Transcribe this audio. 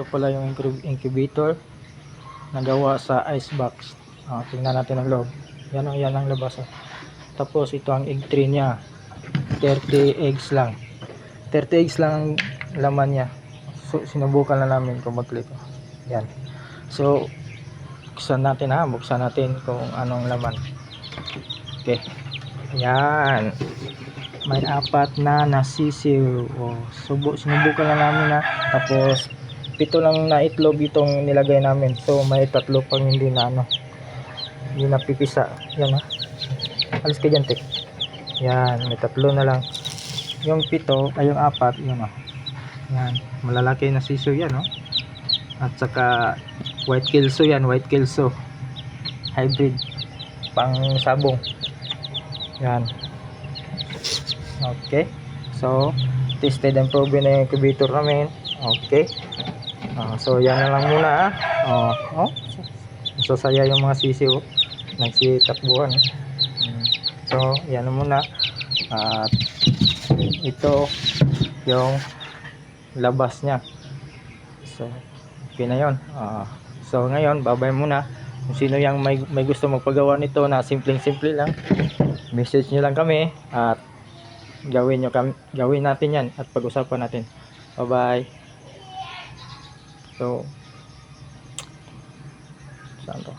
Ito pala yung incub- incubator nagawa sa ice box. Ah, tingnan natin ang loob. Yan ang yan ang labas. oh. Tapos ito ang egg tray niya. 30 eggs lang. 30 eggs lang ang laman niya. So, sinubukan na namin kung maglito. Yan. So, buksan natin ha. Buksan natin kung anong laman. Okay. Yan. May apat na nasisiw. Oh, subo, sinubukan na namin na. Tapos, pito lang na itlog itong nilagay namin. So, may tatlo pang hindi na ano. Hindi napipisa. Yan ha. Alis ka dyan, te. Yan. May tatlo na lang. Yung pito, ay yung apat, yun oh. Yan. Malalaki na siso yan, oh. At saka, white kelso yan. White kelso. Hybrid. Pang sabong. Yan. Okay. So, tested and proven na yung incubator namin. Okay. Ah, so, yan na lang muna ah. Oh, oh. So, saya yung mga sisiw. Nagsitakbuhan. Mm. So, yan na muna. At ito yung labas niya. So, okay na yun. Ah, so, ngayon, babay muna. Kung sino yung may, may gusto magpagawa nito na simpleng-simple lang, message nyo lang kami at gawin nyo kami, gawin natin yan at pag-usapan natin. Bye-bye. So, saan to?